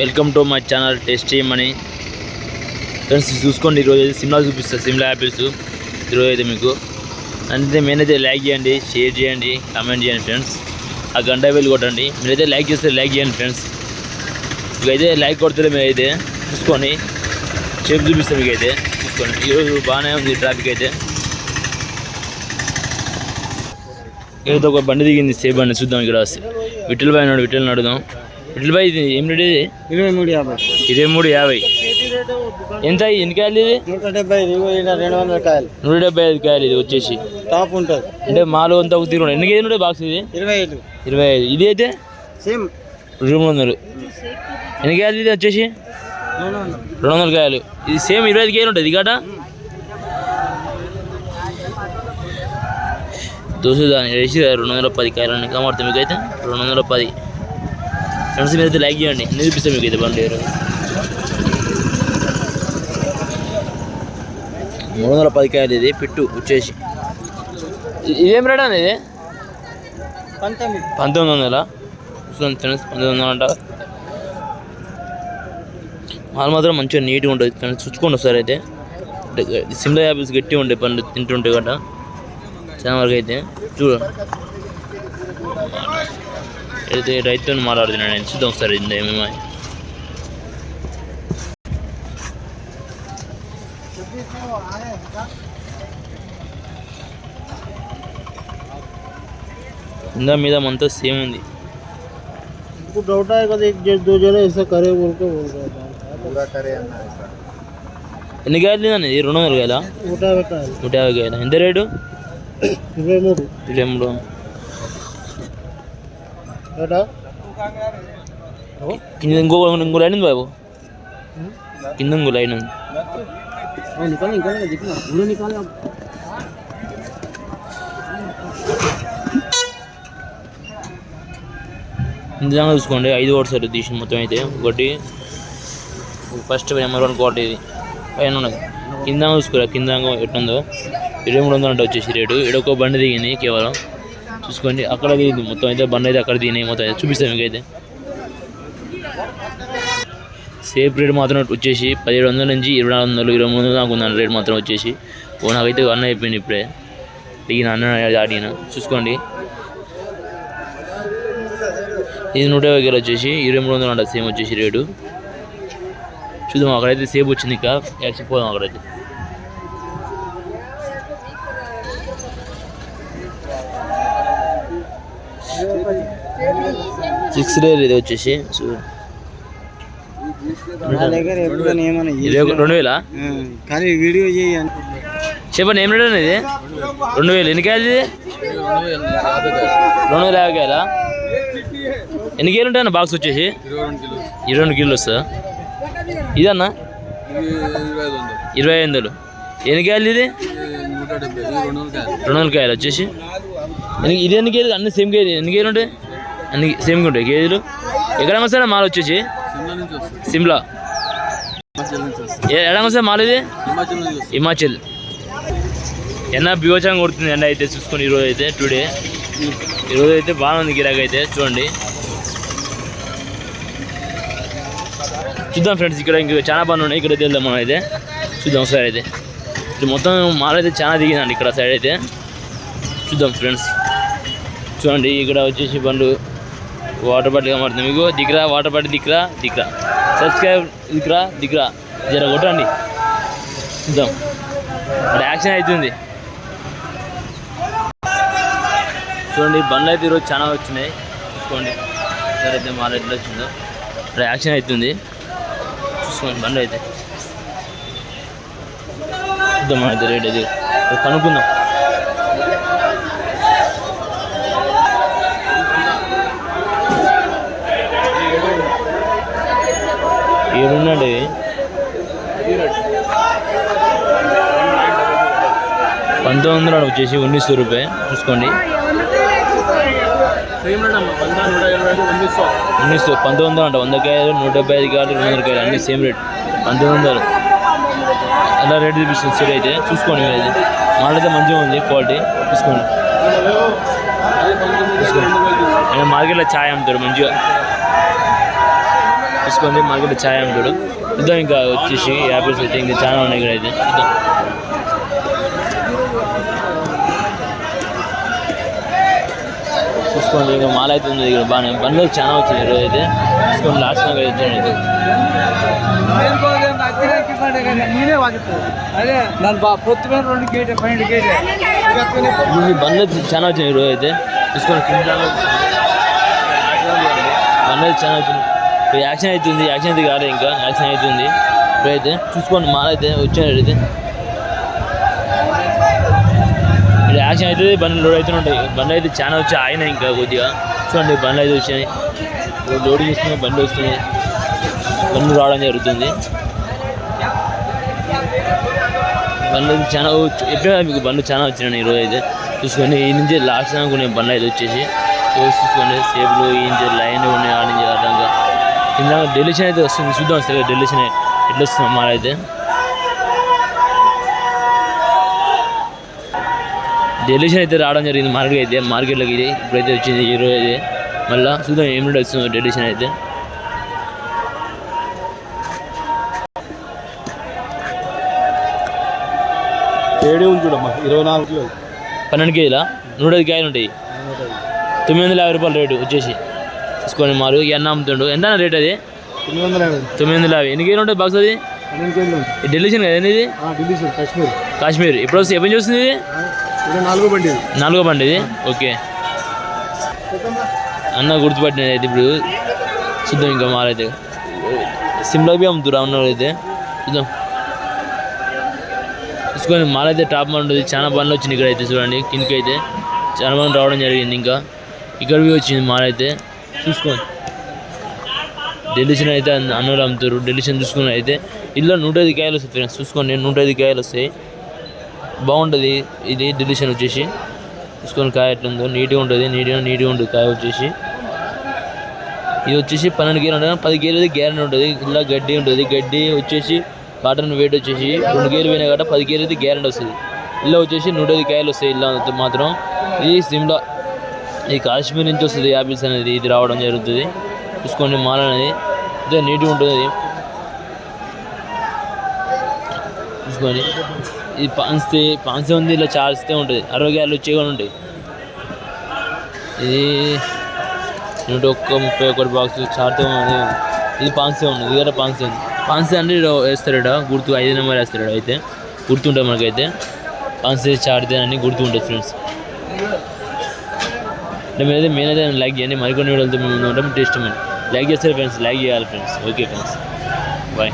Welcome to my channel tasty money. Friends చూసుకోండి ఈరోజు అయితే సిమ్లా చూపిస్తారు సిమ్లా యాపిల్స్. ఈరోజు అయితే మీకు. అంటే మీరైతే లైక్ చేయండి షేర్ చేయండి కామెంట్ చేయండి ఫ్రెండ్స్. ఆ గంట వెళ్ళి కొట్టండి. మీరైతే లైక్ చేస్తే లైక్ చేయండి ఫ్రెండ్స్. మీకైతే లైక్ కొడతారు మీరైతే చూసుకొని షేప్ చూపిస్తాను మీకైతే. చూసుకోండి. ఈరోజు బాగానే ఉంది ట్రాఫిక్ అయితే. ఏదో ఒక బండి దిగింది సేఫ్ బండి చూద్దాం ఇక్కడ. విఠల్ బాయ్ ఉన్నాడు విఠల్ నడుదాం విఠల్ బాయ్ ఇది ఏం రేట్ ఇది? ఇరవై మూడు యాభై. ఇరవై మూడు యాభై. ఎంత ఎన్ని కాయలు ఇది? నూట డెబ్బై రెండు వందల కాయలు. నూట డెబ్బై ఐదు కాయలు ఇది వచ్చేసి. టాప్ ఉంటుంది. అంటే మాలో అంతా ఒక తీరు ఎన్ని కేజీ ఉంటాయి బాక్స్ ఇది? ఇరవై ఐదు. ఇరవై ఐదు. ఇది అయితే? సేమ్. రెండు వందలు. ఎన్ని కాయలు ఇది వచ్చేసి? రెండు వందల. కాయలు. ఇది సేమ్ ఇరవై ఐదు కేజీలు ఉంటుంది ఇది కాట? దోశ దాన్ని వేసి రెండు వందల పది కాయలు అన్నీ కమర్తాయి మీకు అయితే రెండు వందల పది. ఫ్రెండ్స్ మీద లైక్ చేయండి. నేను చూపిస్తాను మీకు అయితే బండి. మూడు వందల పది కాయలు ఇది పిట్టు వచ్చేసి. ఇదేం రేట్ అండి ఇది? పంతొమ్మిది. పంతొమ్మిది వందల? చూడండి ఫ్రెండ్స్ పంతొమ్మిది వందలు అంట. మాల్ మాత్రం మంచిగా నీట్గా ఉంటుంది. ఫ్రెండ్స్ చూసుకోండి ఒకసారి అయితే. సిమ్లా యాపిల్స్ గట్టిగా ఉంటాయి పండు తింటుంటే గట్ట చాలా వరకు అయితే. చూడు. అయితే రైతుతో మాట్లాడుతున్నాడు నేను చూద్దాం ఒకసారి ఇంత ఏమేమో కింద మీద అంతా సేమ్ ఉంది हमको डाउट आएगा तो एक डेढ़ दो जने ऐसा करे बोल के बोल रहा था पूरा करे ఎన్ని కాయలు తిన్నాను ఇది రెండు వందల కాయలా ఊటా పెట్టాలి నూట యాభై కాయలు ఎంత రేటు ఇరవై మూడు ఇరవై మూడు ఏటా లైన్ ఉంది చూసుకోండి ఐదు ఓట్స్ సార్ తీసిన మొత్తం అయితే ఒకటి ఫస్ట్ నెంబర్ వన్ కోట ఇది పైన ఉన్నది కింద చూసుకోరా కింద ఎట్టుందో ఇరవై మూడు వందలు అంటే వచ్చేసి రేటు ఇక్కడ ఒక బండి దిగింది కేవలం చూసుకోండి. అక్కడ దిగింది మొత్తం అయితే బండి అయితే అక్కడ దిగినాయి మొత్తం అయితే చూపిస్తాను మీకైతే అయితే. సేఫ్ రేట్ మాత్రం వచ్చేసి పదిహేడు వందల నుంచి ఇరవై నాలుగు వందలు ఇరవై మూడు వందలు దాకా ఉందండి రేట్ మాత్రం వచ్చేసి. ఓ నాకైతే అన్న అయిపోయింది ఇప్పుడే. దిగిన అన్న ఆడిన చూసుకోండి. ఇది నూట యాభై కిలో వచ్చేసి ఇరవై మూడు వందలు అంట సేమ్ వచ్చేసి రేటు. చూద్దాం అక్కడైతే సేఫ్ వచ్చింది ఇంకా. యాక్సి అక్కడైతే. సిక్స్ రేర్ ఇది వచ్చేసి రెండు వేలా? కానీ వీడియో చెప్పండి ఏం రేట్ ఇది రెండు వేలు. ఎన్ని కాయలు ఇది? రెండు వేల యాభై కాయలా ఎన్ని కేలు ఉంటాయన్న బాక్స్ వచ్చేసి? ఇరవై రెండు కిలోలు వస్తుందా? ఇదన్నా? ఇరవై ఐదు వందలు. ఎన్ని కాయలు ఇది? రెండు వందల కాయలు వచ్చేసి. ఇది ఎన్ని కేజీలు అన్ని సేమ్ కేజీ ఎన్ని కేజీలు ఉంటాయి? అన్ని సేమ్గా ఉంటాయి కేజీలు? ఎక్కడ వస్తారా మాల్ వచ్చేసి? సిమ్లా ఎక్కడ వస్తాయి మాల్ ఇది? హిమాచల్ ఎన్న బీవచంగా కొడుతుంది ఎండ అయితే చూసుకొని ఈరోజు అయితే టుడే ఈరోజు అయితే బాగుంది గిరాక్ అయితే చూడండి. చూద్దాం ఫ్రెండ్స్ ఇక్కడ ఇంకా చాలా పనులు ఉన్నాయి. ఇక్కడ వెళ్దాం మనం అయితే. చూద్దాం ఒకసారి అయితే. ఇది మొత్తం మాల్ అయితే చాలా దిగిందండి ఇక్కడ సైడ్ అయితే. చూద్దాం ఫ్రెండ్స్. చూడండి ఇక్కడ వచ్చేసి బండ్లు వాటర్ బాటిల్ కనబడుతుంది. మీకు దిగ్రా వాటర్ బాటిల్ దిగ్రా దిగ్రా సబ్స్క్రైబ్ దిగ్రా దిగ్రా జర కొట్టండి. చూద్దాం అక్కడ యాక్షన్ అవుతుంది. చూడండి బండ్లు అయితే ఈరోజు చాలా వచ్చినాయి. చూసుకోండి. ఎవరైతే మాల్ ఎట్లా వచ్చిందో. అక్కడ యాక్షన్ అవుతుంది. చూసుకోండి బండ్లు అయితే. చూద్దాం అయితే రేట్ అది కనుక్కుందాం. ఏడున్నాడు. పంతొమ్మిది వందలు వచ్చేసి ఉన్నీస్ రూపాయ చూసుకోండి. ఉన్నీస్ పంతొమ్మిది వందలు అంట వంద కాయలు నూట డెబ్బై ఐదు కాయలు రెండు వందల కాయలు అన్ని సేమ్ రేట్. పంతొమ్మిది వందలు. అలా రేట్ చూపిస్తుంది సరే అయితే. చూసుకోండి మీరు అయితే. మాల్ అయితే మంచిగా ఉంది క్వాలిటీ. చూసుకోండి. చూసుకోండి. మార్కెట్లో ఛాయ్ అమ్ముతారు మంచిగా. తీసుకోండి మాకు కూడా ఛాయ్ అంటాడు. ఇద్దాం ఇంకా వచ్చేసి యాపిల్స్ అయితే ఇంకా చాలా ఉన్నాయి ఇక్కడ అయితే. ఇద్దాం చూసుకోండి ఇంకా మాల అయితే ఉంది ఇక్కడ బాగానే. బండ్లు చాలా వచ్చింది ఈరోజు అయితే. చూసుకోండి లాస్ట్ నాకు అయితే చూడండి. బండ్లు చాలా వచ్చినాయి ఈరోజు అయితే. చూసుకోండి కింద బండ్లు చాలా వచ్చింది యాక్షన్ అవుతుంది యాక్షన్ అయితే కాలేదు ఇంకా. యాక్షన్ అవుతుంది ఇప్పుడైతే చూసుకోండి మాలైతే అయితే. వచ్చాడు అయితే ఇప్పుడు యాక్షన్ అవుతుంది బండ్లు లోడ్ అయితే ఉంటాయి. బండ్లు అయితే చాలా వచ్చి ఆయన ఇంకా కొద్దిగా. చూడండి బండ్లు అయితే వచ్చాయి. ఇప్పుడు లోడ్ చేసుకుని బండ్లు వస్తున్నాయి. బండ్లు రావడం జరుగుతుంది. బండ్లు అయితే చాలా ఎప్పుడైనా మీకు బండ్లు చాలా వచ్చినాయి ఈరోజు అయితే చూసుకోండి ఈ నుంచి లాస్ట్ దాకా ఉన్నాయి బండ్లు అయితే వచ్చేసి. చూసుకోండి సేపులు ఈ నుంచి లైన్ ఉన్నాయి ఆ నుంచి కింద డెలిషన్ అయితే వస్తుంది. చూద్దాం వస్తుంది డెలిషన్ ఎట్లా వస్తుంది అయితే. డెలిషన్ అయితే రావడం జరిగింది మార్కెట్ అయితే మార్కెట్లోకి ఇది ఇప్పుడైతే వచ్చింది ఈరోజు అయితే. మళ్ళీ చూద్దాం ఏం వస్తుందో డెలిషన్ అయితే. ఏడే ఉంది చూడమ్మా ఇరవై నాలుగు కిలో పన్నెండు కేజీలా? నూట ఐదు కాయలు ఉంటాయి. తొమ్మిది వందల యాభై రూపాయలు రేటు వచ్చేసి. తీసుకోండి మారు. ఈ అన్న అమ్ముతుండు. ఎంత రేట్ అది? తొమ్మిది వందల యాభై. ఎన్ని కేజీలు ఉంటుంది బాక్స్ అది? డెలిషన్ కదా ఇది? కాశ్మీర్. కాశ్మీర్. ఎప్పుడు వస్తుంది ఎప్పుడు చూస్తుంది ఇది? నాలుగో బండి నాలుగో బండి ఇది? ఓకే. అన్న గుర్తుపట్టినది అయితే ఇప్పుడు చూద్దాం ఇంకా మారైతే. సిమ్లో బి అమ్ముతురా అన్న అయితే. చూద్దాం. చూసుకొని మాలైతే టాప్ ఉంటుంది చాలా బండ్లు వచ్చింది ఇక్కడ అయితే చూడండి. కిందకి అయితే చాలా మంది రావడం జరిగింది ఇంకా. ఇక్కడ బి వచ్చింది మాల్ అయితే చూసుకోండి. డెలిషన్ అయితే అన్నోళ్ళు అమ్ముతారు. డెలిషన్ చూసుకుని అయితే ఇందులో నూట ఐదు కాయలు వస్తాయి ఫ్రెండ్స్ చూసుకోండి నూట ఐదు కాయలు వస్తాయి. బాగుంటుంది ఇది డెలిషన్ వచ్చేసి. చూసుకొని కాయ ఎట్లుందో నీట్గా ఉంటుంది నీట్గా నీట్గా ఉంటుంది కాయ వచ్చేసి. ఇది వచ్చేసి పన్నెండు గేర్లు ఉంటుంది పది గేలు గ్యారెంటీ ఉంటుంది. ఇలా గడ్డి ఉంటుంది. గడ్డి వచ్చేసి కాటన్ వెయిట్ వచ్చేసి రెండు గేలు పోయినా కాబట్టి పది గేలు అయితే గ్యారెంటీ వస్తుంది. ఇలా వచ్చేసి నూట ఐదు కాయలు వస్తాయి ఇలా మాత్రం. ఇది సిమ్లా ఇది కాశ్మీర్ నుంచి వస్తుంది యాపిల్స్ అనేది ఇది రావడం జరుగుతుంది. చూసుకోండి మాల్ అనేది. ఇదే నీట్గా ఉంటుంది. అది చూసుకోండి. ఇది పాన్సీ ఉంది ఇలా చాల్స్తే ఉంటుంది. అరవై గ్యాలు వచ్చే కూడా ఉంటాయి. ఇది నూట ఒక్క ముప్పై ఒకటి బాక్స్ చార్తో ఉంది. ఇది పాన్సీ ఉంది ఇది కూడా పాన్సీ ఉంది. పాన్సీ అంటే వేస్తారట గుర్తు ఐదు నెంబర్ వేస్తారట అయితే. గుర్తుంటుంది మనకైతే. పాన్సీ చార్తే అని గుర్తు ఉంటుంది ఫ్రెండ్స్. అంటే మీరైతే మెయిన్ అయితే లైక్ చేయండి మరికొన్ని వీడియోలతో మేము ఉంటాం. టేస్ట్ లైక్ చేస్తారు ఫ్రెండ్స్ లైక్ చేయాలి ఫ్రెండ్స్ ఓకే ఫ్రెండ్స్ బాయ్